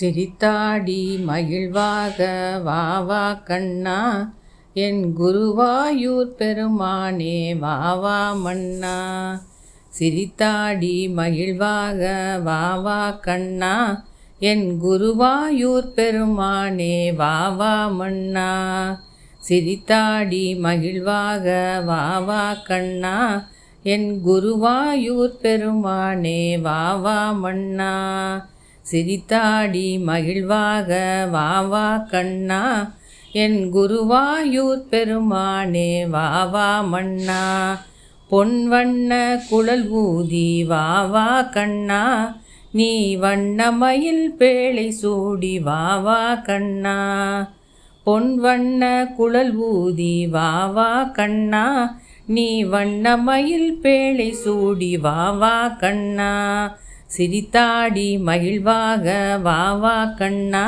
சிரித்தாடி மகிழ்வாக வா வா கண்ணா என் குருவாயூர் பெருமானே வா வா மன்னா. சிரித்தாடி மகிழ்வாக வா வா கண்ணா என் குருவாயூர் பெருமானே வா வா மன்னா. சிரித்தாடி மகிழ்வாக வா வா கண்ணா என் குருவாயூர் பெருமானே வா வா மன்னா. சிரித்தாடி மகிழ்வாக வா வா கண்ணா என் குருவாயூர் பெருமானே வா வா மண்ணா பொன் வண்ண குழல் ஊதி வா வா கண்ணா நீ வண்ணமயில் பேழை சூடி வா வா கண்ணா பொன் வண்ண குழல் ஊதி வா வா கண்ணா நீ வண்ணமயில் பேழை சூடி வா வா கண்ணா சிரித்தாடி மகிழ்வாக வா வா கண்ணா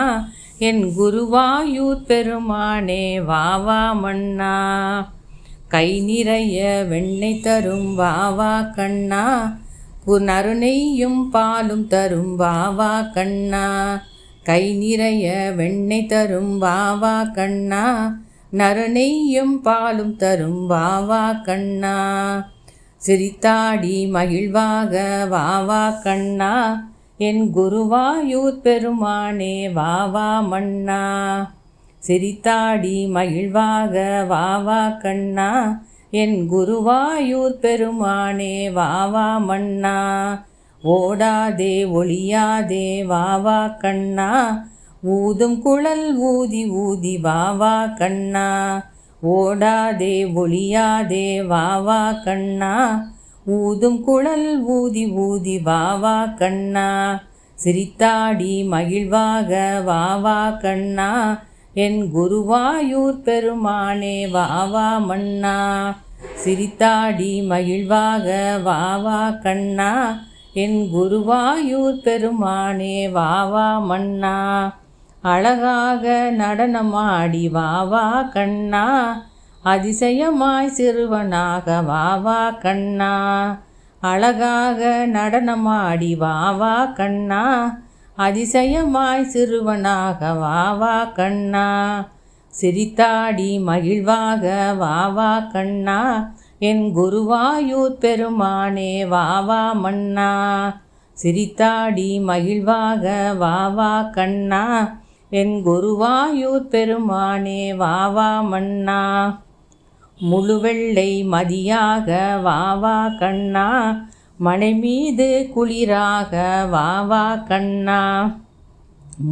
என் குருவாயூர் பெருமானே வா வா மன்னா கை நிறைய வெண்ணெய் தரும் வா வா கண்ணா நறுநெய்யும் பாலும் தரும் வா வா கண்ணா கை நிறைய வெண்ணெய் தரும் வா வா கண்ணா நறுநெய்யும் பாலும் தரும் வா வா கண்ணா சிரித்தாடி மகிழ்வாக வா வா கண்ணா என் குருவாயூர் பெருமானே வா வா மன்னா சிரித்தாடி மகிழ்வாக வா வா கண்ணா என் குருவாயூர் பெருமானே வா வா மன்னா. ஓடாதே ஒளியாதே வா வா கண்ணா. ஊதும் குழல் ஊதி ஊதி வா வா கண்ணா. ஓடாதே ஒளியாதே வா வா கண்ணா. ஊதும் குழல் ஊதி ஊதி வா வா கண்ணா. சிரித்தாடி மகிழ்வாக வா வா கண்ணா. என் குருவாயூர் பெருமானே வா வா மன்னா. சிரித்தாடி மகிழ்வாக வா வா கண்ணா. என் குருவாயூர் பெருமானே வா வா மன்னா. அழகாக நடனமாடி வா வா கண்ணா. அதிசயமாய் சிறுவனாக வா வா கண்ணா. அழகாக நடனமாடி வா வா கண்ணா. அதிசயமாய் சிறுவனாக வா வா கண்ணா. சிரித்தாடி மகிழ்வாக வா வா கண்ணா. என் குருவாயூர் பெருமானே வா வா மன்னா. சிரித்தாடி மகிழ்வாக வா வா கண்ணா. என் குருவாயூர் பெருமானே வா வா மன்னா. முழுவெள்ளை மதியாக வா வா கண்ணா. மனை மீது குளிராக வா வா கண்ணா.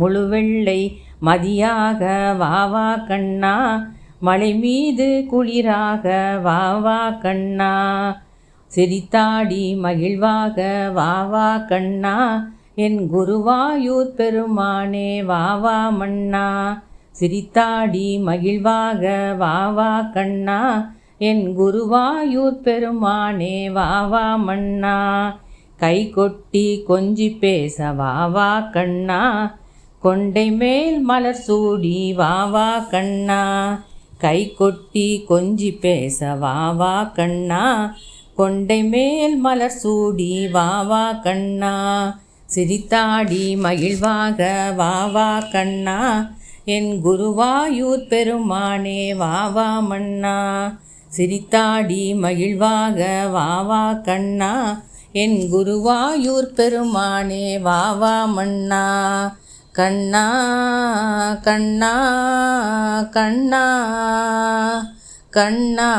முழுவெள்ளை மதியாக வா வா கண்ணா. மலை மீது குளிராக வா வா கண்ணா. சிரித்தாடி மகிழ்வாக வா வா கண்ணா. என் குருவாயூர் பெருமானே வா வா மன்னா. சிரித்தாடி மகிழ்வாக வா வா கண்ணா. என் குருவாயூர் பெருமானே வா வா மன்னா. கை கொட்டி கொஞ்சி பேச வா வா கண்ணா. கொண்டை மேல் மலர் சூடி வா வா கண்ணா. கை கொட்டி கொஞ்சி பேச வா வா கண்ணா. கொண்டை மேல் மலர் சூடி வா வா கண்ணா. சிரித்தாடி மகிழ்வாக வா வா கண்ணா என் குருவாயூர் பெருமானே வா வா மன்னா. சிரித்தாடி மகிழ்வாக வா வா கண்ணா என் குருவாயூர் பெருமானே வா வா மன்னா. கண்ணா கண்ணா கண்ணா கண்ணா.